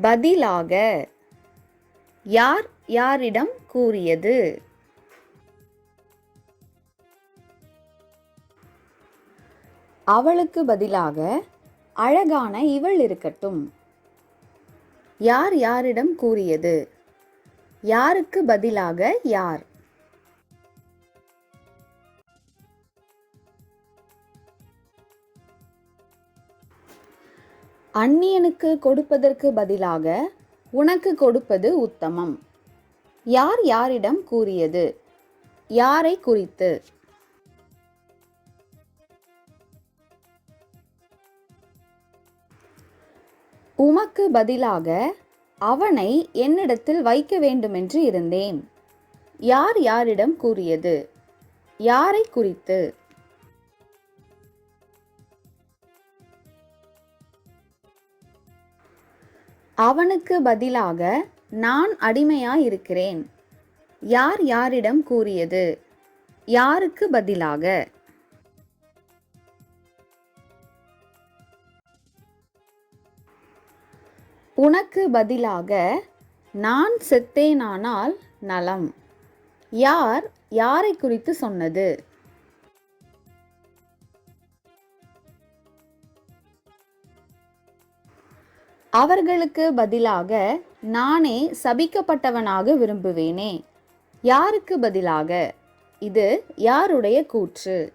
பதிலாக யார் யாரிடம் கூறியது? அவளுக்கு பதிலாக அழகான இவள் இருக்கட்டும். யார் யாரிடம் கூறியது? யாருக்கு பதிலாக யார்? அந்நியனுக்கு கொடுப்பதற்கு பதிலாக உனக்கு கொடுப்பது உத்தமம். யார் யாரிடம் கூறியது? யாரை குறித்து? உமக்கு பதிலாக அவனை என்னிடத்தில் வைக்க வேண்டுமென்று இருந்தேன். யார் யாரிடம் கூறியது? யாரை குறித்து? அவனுக்கு பதிலாக நான் அடிமையாயிருக்கிறேன். யார் யாரிடம் கூறியது? யாருக்கு பதிலாக? உனக்கு பதிலாக நான் செத்தேனானால் நலம். யார் யாரை குறித்து சொன்னது? அவர்களுக்கு பதிலாக நானே சபிக்கப்பட்டவனாக விரும்புவேனே. யாருக்கு பதிலாக? இது யாருடைய கூற்று?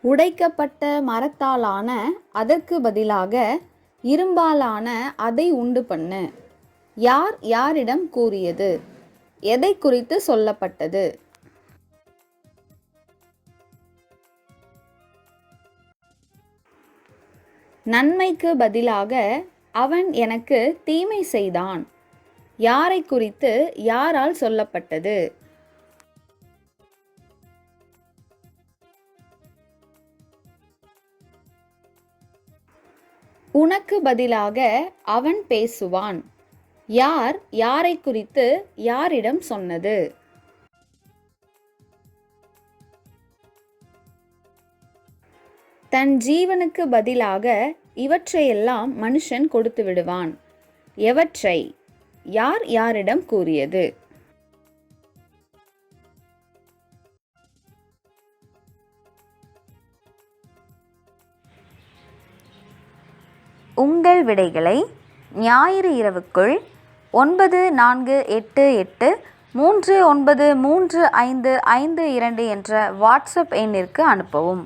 உடைக்கப்பட்ட மரத்தாலான அதற்கு பதிலாக இரும்பாலான அதை உண்டு பண்ணு. யார் யாரிடம் கூறியது? எதை குறித்து சொல்லப்பட்டது? நன்மைக்கு பதிலாக அவன் எனக்கு தீமை செய்தான். யாரை குறித்து யாரால் சொல்லப்பட்டது? உனக்கு பதிலாக அவன் பேசுவான். யார் யாரை குறித்து யாரிடம் சொன்னது? தன் ஜீவனுக்கு பதிலாக இவற்றையெல்லாம் மனுஷன் கொடுத்து விடுவான். எவற்றை? யார் யாரிடம் கூறியது? உங்கள் விடைகளை ஞாயிறு இரவுக்குள் ஒன்பது நான்கு எட்டு எட்டு மூன்று ஒன்பது மூன்று ஐந்து ஐந்து இரண்டு என்ற வாட்ஸ்அப் எண்ணிற்கு அனுப்பவும்.